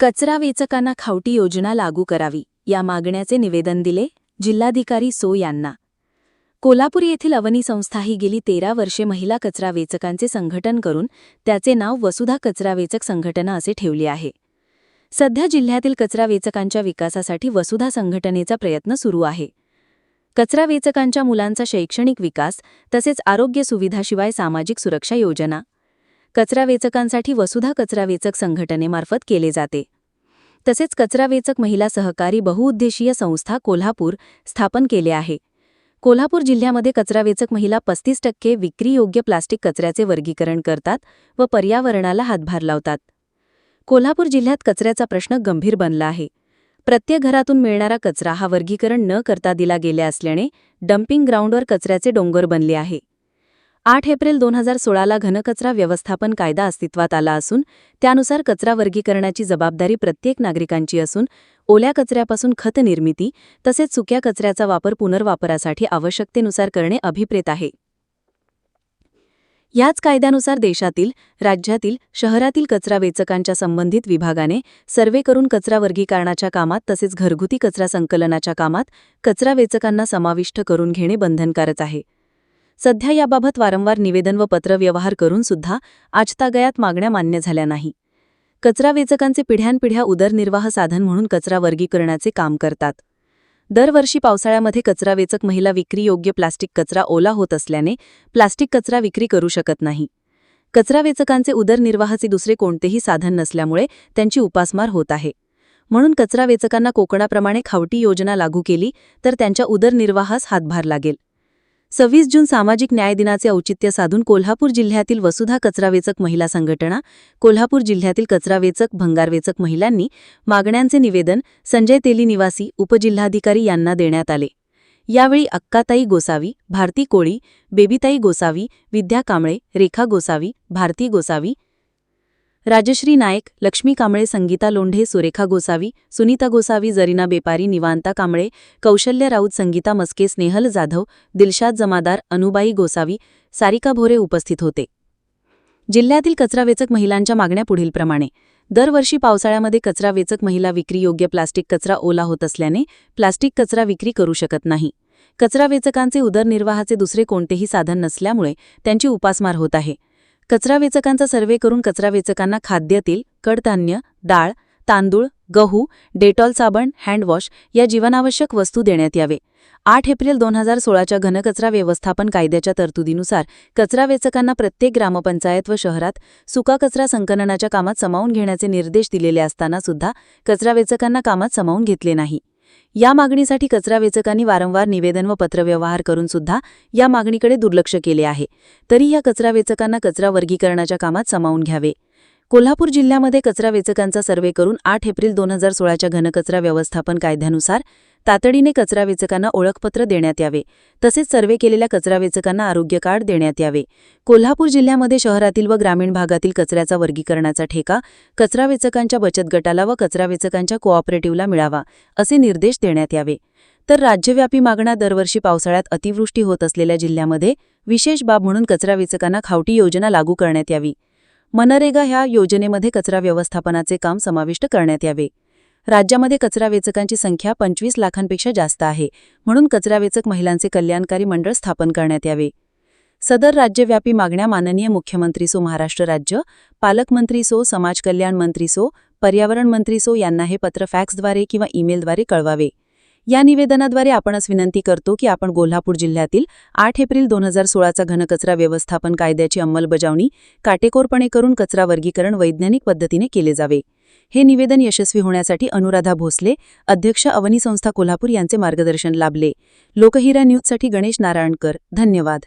कचरा वेचकांना खावटी योजना लागू करावी या मागण्याचे निवेदन दिले जिल्हाधिकारी सो यांना. कोल्हापूर येथील अवनी संस्था ही गेली तेरा वर्षे महिला कचरा वेचकांचे संघटन करून त्याचे नाव वसुधा कचरा वेचक संघटना असे ठेवले आहे. सध्या जिल्ह्यातील कचरा वेचकांच्या विकासासाठी वसुधा संघटनेचा प्रयत्न सुरू आहे. कचरा वेचकांच्या मुलांचा शैक्षणिक विकास तसेच आरोग्य सुविधाशिवाय सामाजिक सुरक्षा योजना कचरा वेचकांसाठी वसुधा कचरा वेचक संघटनेमार्फत केले जाते. तसेच कचरा वेचक महिला सहकारी बहुउद्देशीय संस्था कोल्हापूर स्थापन केले आहे. कोल्हापूर जिल्ह्यामध्ये कचरा वेचक महिला पस्तीस टक्के विक्रीयोग्य प्लास्टिक कचऱ्याचे वर्गीकरण करतात व पर्यावरणाला हातभार लावतात. कोल्हापूर जिल्ह्यात कचऱ्याचा प्रश्न गंभीर बनला आहे. प्रत्येक घरातून मिळणारा कचरा हा वर्गीकरण न करता दिला गेल्या असल्याने डम्पिंग ग्राउंडवर कचऱ्याचे डोंगर बनले आहे. आठ एप्रिल दोन हजार सोळाला घनकचरा व्यवस्थापन कायदा अस्तित्वात आला असून त्यानुसार कचरा वर्गीकरणाची जबाबदारी प्रत्येक नागरिकांची असून ओल्या कचऱ्यापासून खत निर्मिती तसेच सुक्या कचऱ्याचा वापर पुनर्वापरासाठी आवश्यकतेनुसार करणे अभिप्रेत आहे. याच कायद्यानुसार देशातील राज्यातील शहरातील कचरा वेचकांच्या संबंधित विभागाने सर्वे करून कचरा वर्गीकरणाच्या कामात तसेच घरगुती कचरा संकलनाच्या कामात कचरा वेचकांना समाविष्ट करून घेणे बंधनकारक आहे. सध्या याबाबत वारंवार निवेदन व पत्र व्यवहार करून सुद्धा आजतागयात मागण्या मान्य झाल्या नाही. कचरा वेचकांचे पिढ्यानपिढ्या उदरनिर्वाह साधन म्हणून कचरा वर्गीकरणाचे काम करतात. दरवर्षी पावसाळ्यामध्ये कचरा वेचक महिला विक्रीयोग्य प्लास्टिक कचरा ओला होत असल्याने प्लास्टिक कचरा विक्री करू शकत नाही. कचरा वेचकांचे उदरनिर्वाहाचे दुसरे कोणतेही साधन नसल्यामुळे त्यांची उपासमार होत आहे. म्हणून कचरा वेचकांना कोकणाप्रमाणे खावटी योजना लागू केली तर त्यांच्या उदरनिर्वाहास हातभार लागेल. सव्वीस जून सामाजिक न्याय दिनाचे औचित्य साधून कोल्हापूर जिल्ह्यातील वसुधा कचरावेचक महिला संघटना कोल्हापूर जिल्ह्यातील कचरावेचक भंगारवेचक महिलांनी मागण्यांचे निवेदन संजय तेली निवासी उपजिल्हाधिकारी यांना देण्यात आले. यावेळी अक्काताई गोसावी भारती कोळी बेबीताई गोसावी विद्या कांबळे रेखा गोसावी भारती गोसावी राजश्री नायक लक्ष्मी कांबळे संगीता लोंढे सुरेखा गोसावी सुनीता गोसावी जरीना बेपारी निवांता कांबळे कौशल्य राऊत संगीता मस्के स्नेहल जाधव दिलशाद जमादार अनुबाई गोसावी सारिका भोरे उपस्थित होते. जिल्ह्यातील कचरा वेचक महिलांच्या मागण्या पुढीलप्रमाणे दरवर्षी पावसाळ्यामध्ये कचरा वेचक महिला विक्रीयोग्य प्लास्टिक कचरा ओला होत असल्याने प्लास्टिक कचरा विक्री करू शकत नाही. कचरा वेचकांचे उदरनिर्वाहाचे दुसरे कोणतेही साधन नसल्यामुळे त्यांची उपासमार होत आहे. कचरा वेचकांचा सर्वे करून कचरा वेचकांना खाद्य कडधान्य डाळ तांदूळ गहू डेटॉल साबण हँडवॉश या जीवनावश्यक वस्तू देण्यात यावे. आठ एप्रिल दोन हजार सोळाच्या घनकचरा व्यवस्थापन कायद्याच्या तरतुदीनुसार कचरा वेचकांना प्रत्येक ग्रामपंचायत व शहरात सुका कचरा संकलनाच्या कामात समावून घेण्याचे निर्देश दिलेले असताना सुद्धा कचरा वेचकांना कामात समावून घेतले नाही. या मागणीसाठी कचरा वेचकांनी वारंवार निवेदन व पत्रव्यवहार करून सुद्धा या मागणीकडे दुर्लक्ष केले आहे. तरी या कचरा वेचकांना कचरा वर्गीकरणाच्या कामात सामावून घ्यावे. कोल्हापूर जिल्ह्यामध्ये कचरा वेचकांचा सर्वे करून आठ एप्रिल दोन हजार सोळाच्या घनकचरा व्यवस्थापन कायद्यानुसार तातडीने कचरा वेचकांना ओळखपत्र देण्यात यावे. तसेच सर्वे केलेल्या कचरा वेचकांना आरोग्य कार्ड देण्यात यावे. कोल्हापूर जिल्ह्यामध्ये शहरातील व ग्रामीण भागातील कचऱ्याचा वर्गीकरणाचा ठेका कचरा वेचकांच्या बचत गटाला व कचरा वेचकांच्या कोऑपरेटिव्हला मिळावा असे निर्देश देण्यात यावे. तर राज्यव्यापी मागण्या दरवर्षी पावसाळ्यात अतिवृष्टी होत असलेल्या जिल्ह्यामध्ये विशेष बाब म्हणून कचरा वेचकांना खावटी योजना लागू करण्यात यावी. मनरेगा ह्या योजनेमध्ये कचरा व्यवस्थापनाचे काम समाविष्ट करण्यात यावे. राज्यामध्ये कचरा वेचकांची संख्या पंचवीस लाखांपेक्षा जास्त आहे. म्हणून कचरा वेचक महिलांचे कल्याणकारी मंडळ स्थापन करण्यात यावे. सदर राज्यव्यापी मागण्या माननीय मुख्यमंत्री सो महाराष्ट्र राज्य पालकमंत्री सो समाज कल्याण मंत्री सो पर्यावरण मंत्री सो यांना हे पत्र फॅक्सद्वारे किंवा ईमेलद्वारे कळवावे. या निवेदनाद्वारे आपणच विनंती करतो की आपण कोल्हापूर जिल्ह्यातील आठ एप्रिल दोन हजार सोळाचा घनकचरा व्यवस्थापन कायद्याची अंमलबजावणी काटेकोरपणे करून कचरा वर्गीकरण वैज्ञानिक पद्धतीने केले जावे. हे निवेदन यशस्वी होण्यासाठी अनुराधा भोसले अध्यक्ष अवनी संस्था कोल्हापूर यांचे मार्गदर्शन लाभले. लोकहिरा न्यूजसाठी गणेश नारायणकर. धन्यवाद.